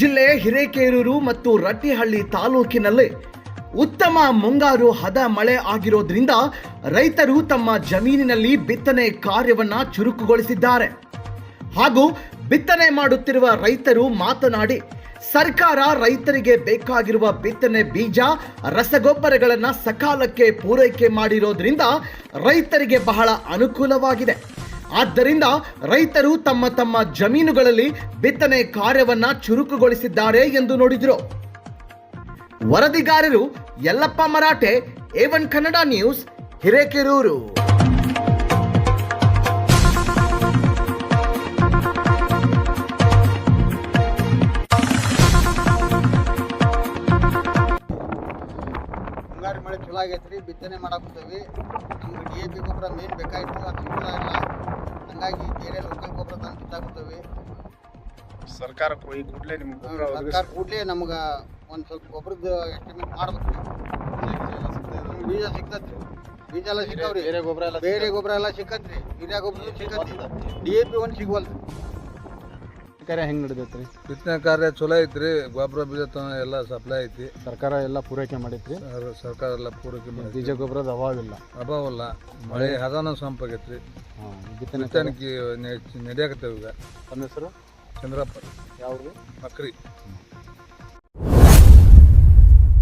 ಜಿಲ್ಲೆ ಹಿರೇಕೇರೂರು ಮತ್ತು ರಟ್ಟಿಹಳ್ಳಿ ತಾಲೂಕಿನಲ್ಲಿ ಉತ್ತಮ ಮುಂಗಾರು ಹದ ಮಳೆ ಆಗಿರೋದ್ರಿಂದ ರೈತರು ತಮ್ಮ ಜಮೀನಿನಲ್ಲಿ ಬಿತ್ತನೆ ಕಾರ್ಯವನ್ನು ಚುರುಕುಗೊಳಿಸಿದ್ದಾರೆ. ಹಾಗೂ ಬಿತ್ತನೆ ಮಾಡುತ್ತಿರುವ ರೈತರು ಮಾತನಾಡಿ, ಸರ್ಕಾರ ರೈತರಿಗೆ ಬೇಕಾಗಿರುವ ಬಿತ್ತನೆ ಬೀಜ, ರಸಗೊಬ್ಬರಗಳನ್ನು ಸಕಾಲಕ್ಕೆ ಪೂರೈಕೆ ಮಾಡಿರೋದ್ರಿಂದ ರೈತರಿಗೆ ಬಹಳ ಅನುಕೂಲವಾಗಿದೆ. ಆದ್ದರಿಂದ ರೈತರು ತಮ್ಮ ತಮ್ಮ ಜಮೀನುಗಳಲ್ಲಿ ಬಿತ್ತನೆ ಕಾರ್ಯವನ್ನ ಚುರುಕುಗೊಳಿಸಿದ್ದಾರೆ ಎಂದು ನೋಡಿದರು. ವರದಿಗಾರರು ಯಲ್ಲಪ್ಪ ಮರಾಠೆ ಏವನ್ ಕನ್ನಡ ನ್ಯೂಸ್, ಹಿರೇಕೆರೂರು. ಮಳೆ ಚಲೋ ಆಗೈತ್ರಿ ಬಿತ್ತನೆ ಮಾಡಾಕತ್ತೀವಿ ನಮ್ಗೆ ಡಿ ಮೇನ್ ಬೇಕಾಗಿತ್ತು ಅದು ಇಲ್ಲ ಹಂಗಾಗಿ ಬೇರೆ ಲೋಕಲ್ ಗೊಬ್ಬರ ತಂದು ಬಿತ್ತಾಗುತ್ತವೆ ಸರ್ಕಾರ ಈ ಕೂಡಲೇ ನಿಮ್ಗೆ ಗೊಬ್ಬರ ಸರ್ಕಾರ ಕೂಡಲೇ ನಮ್ಗೆ ಒಂದು ಸ್ವಲ್ಪ ಗೊಬ್ಬರದ ಎಸ್ಟಿಮೇಟ್ ಮಾಡ್ಬೇಕು. ಬೀಜ ಸಿಗ್ತತ್ರಿ ಬೀಜ ಎಲ್ಲ ಸಿಗ್ತಾವ್ರಿ ಬೇರೆ ಗೊಬ್ಬರ ಎಲ್ಲ ಬೇರೆ ಗೊಬ್ಬರ ಎಲ್ಲ ಸಿಕ್ಕತ್ರಿ. ಹಿರಿಯ ಗೊಬ್ಬರ ಸಿಕ್ಕತ್ರಿ. ಡಿ ಎ ಪಿ ಒಂದು ಸಿಗ್ವಲ್ರಿ ಕಾರ್ಯ ಹೆಂಗ್ ನಡೆದೈತ್ರಿ ಬಿತ್ತನೆ ಕಾರ್ಯ ಚಲೋ ಐತ್ರಿ ಗೊಬ್ಬರ ಬೀಜ ತನ ಎಲ್ಲ ಸಪ್ಲೈ ಐತಿ. ಸರ್ಕಾರ ಎಲ್ಲ ಪೂರೈಕೆ ಮಾಡೈತ್ರಿ? ಸರ್- ಸರ್ಕಾರ ಎಲ್ಲ ಪೂರೈಕೆ ಮಾಡಿ ಬೀಜ ಗೊಬ್ಬರದ ಅಭಾವ ಇಲ್ಲ. ಮಳೆ ಹದಾನ ಸಂಪಾಗೈತ್ರಿ ಹಾಂ ಬಿತ್ತನೆ ಕಾರ್ಯ- ಬಿತ್ತನೆಗೆ ನಡೆಯಕತ್ತೇವ ಈಗ. ತಮ್ಮ ಹೆಸರು? ಚಂದ್ರಪ್ಪ. ಯಾವ್ರಿ ಮಕ್ರಿ